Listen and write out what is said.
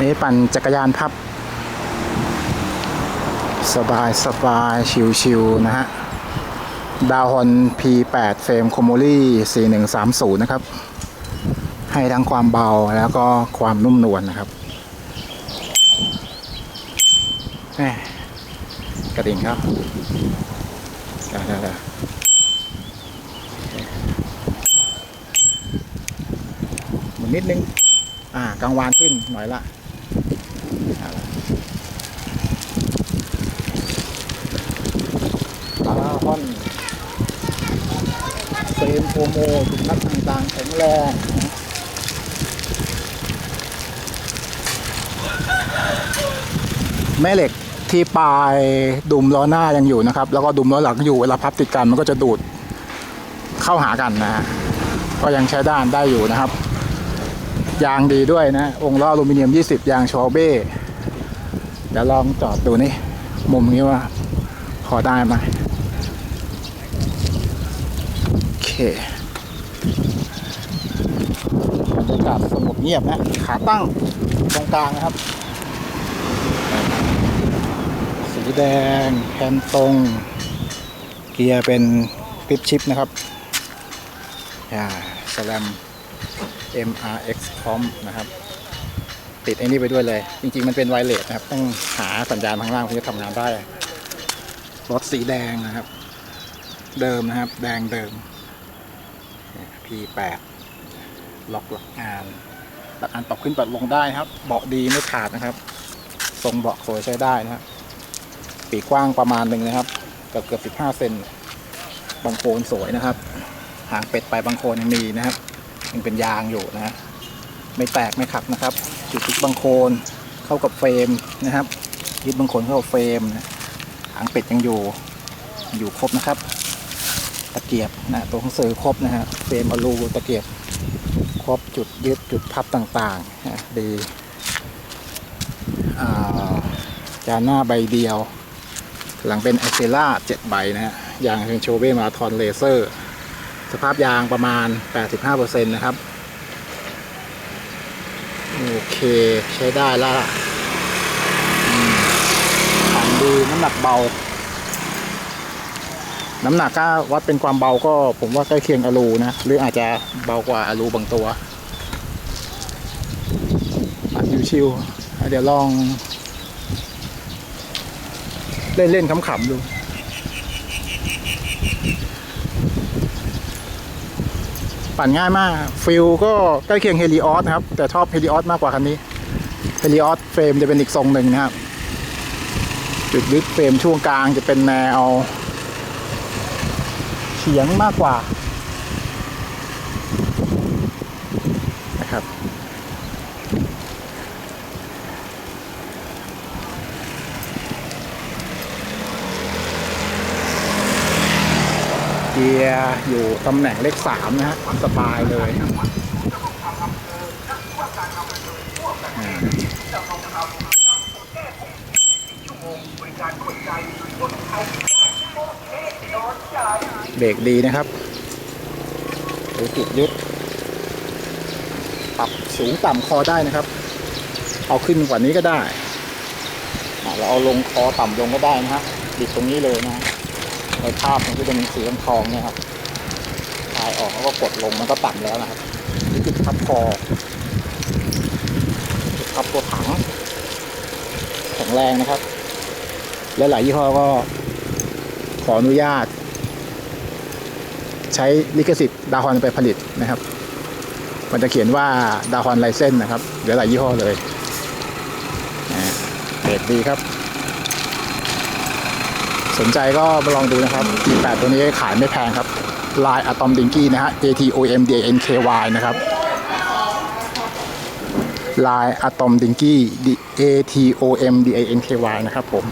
นี่ปั่นจักรยานพับ สบายสบายชิวชิวๆนะฮะ ดาวฮอน P8 เฟรมโคโมลี่4130 นะครับ ให้ทั้งความเบาแล้วก็ความนุ่มนวลนะครับแหม่กระดิ่งครับได้ได้ได้หมุนนิดนึง อ่ากลางวานขึ้นหน่อยละเอาละดาวฮ อนเฟรมโปรโมจุดนัดต่างๆแข็งแรงแม่เหล็กที่ปลายดุมล้อหน้ายังอยู่นะครับ แล้วก็ดุมล้อหลังอยู่เวลาพับติดกันมันก็จะดูดเข้าหากันนะฮะก็ยังใช้ด้านได้อยู่นะครับ ยางดีด้วยนะ องค์ล้ออลูมิเนียม 20 ยางชอเบ้เดี๋ยวลองจอดดูนี่มุมนี้ว่าพอได้ไหมโอเค บรรยากาศสงบเงียบนะ ขาตั้งตรงกลางนะครับ สีแดงแฮนด์ตรง เกียร์เป็นกริปชิปนะครับอ่าสแลม MRX พร้อมนะครับ ติดไอ้นี่ไปด้วยเลย จริง ๆ มันเป็นไวเลสนะครับ ต้องหาสัญญาณข้างล่างเพื่อจะทำงานได้ รถสีแดงนะครับ เดิมนะครับ แดงเดิม P8 ล็อกหลักงานหลักงานตกขึ้นปัดลงได้ครับ เบาะดีไม่ขาดนะครับ ทรงเบาะสวยใช้ได้นะครับ ปีกว้างประมาณหนึ่งนะครับเกือบเกือบ15เซนบางโคนสวยนะครับ หางเป็ดไปบางโคนยังมีนะครับยังเป็นยางอยู่นะ ไม่แตกไม่ขัดนะครับ จุดทิกบางโคนเข้ากับเฟรมนะครับยึดบางโคนเข้ากับเฟรมนะหางเป็ดยังอยู่อยู่ครบนะครับ ตะเกียบนะตัวของเสือครบนะฮะเฟรมอลูตะเกียบครบจุดยึดจุดพับต่างๆนะดีจานหน้าใบเดียว หลังเป็นไอเซล่า7ใบนะฮะยางเป็นโชเบ้มาทอนเลเซอร์ สภาพยางประมาณ 85%นะครับ โอเคใช้ได้แล้วล่ะอืมของดีน้ำหนักเบา น้ำหนักก็วัดเป็นความเบาก็ผมว่าใกล้เคียงอะลูนะ หรืออาจจะเบากว่าอะลูบางตัวอชิวๆเดี๋ยวลอง เล่นๆขำๆดูปั่นง่ายมาก ฟิลก็ใกล้เคียงเฮลิออสครับ แต่ชอบเฮลิออสมากกว่าคันนี้เฮลิออสเฟรมจะเป็นอีกทรงหนึ่งนะครับ จุดยึดเฟรมช่วงกลางจะเป็นแนว เฉียงมากกว่านะครับ เกียร์อยู่ตำแหน่งเลขสามนะฮะสบายเลย เบรกดีนะครับดูจุดยึดปรับสูงต่ำคอได้นะครับ เอาขึ้นกว่านี้ก็ได้เราเอาลงคอต่ำลงก็ได้นะฮะบิดตรงนี้เลยนะฮะในภาพมันก็จะมีสีทองเนี่ยครับคลายออกแล้วก็กดลงมันก็ต่ำแล้วนะครับนี่คือพับคอจุดพับตัวถังแข็งแรงนะครับ และหลายยี่ห้อก็ขออนุญาต ใช้ลิขสิทธิ์ดาฮอนไปผลิตนะครับ มันจะเขียนว่าดาฮอนไลเซนนะครับเหลือหลายยี่ห้อเลยนะเกรดดีครับ สนใจก็มาลองดูนะครับ G8 ตัวนี้ขายไม่แพงครับลายอะตอมดิงกี้นะฮะ A T O M D A N K Y นะครับลายอะตอมดิงกี้ A T O M D A N K Y นะครับผม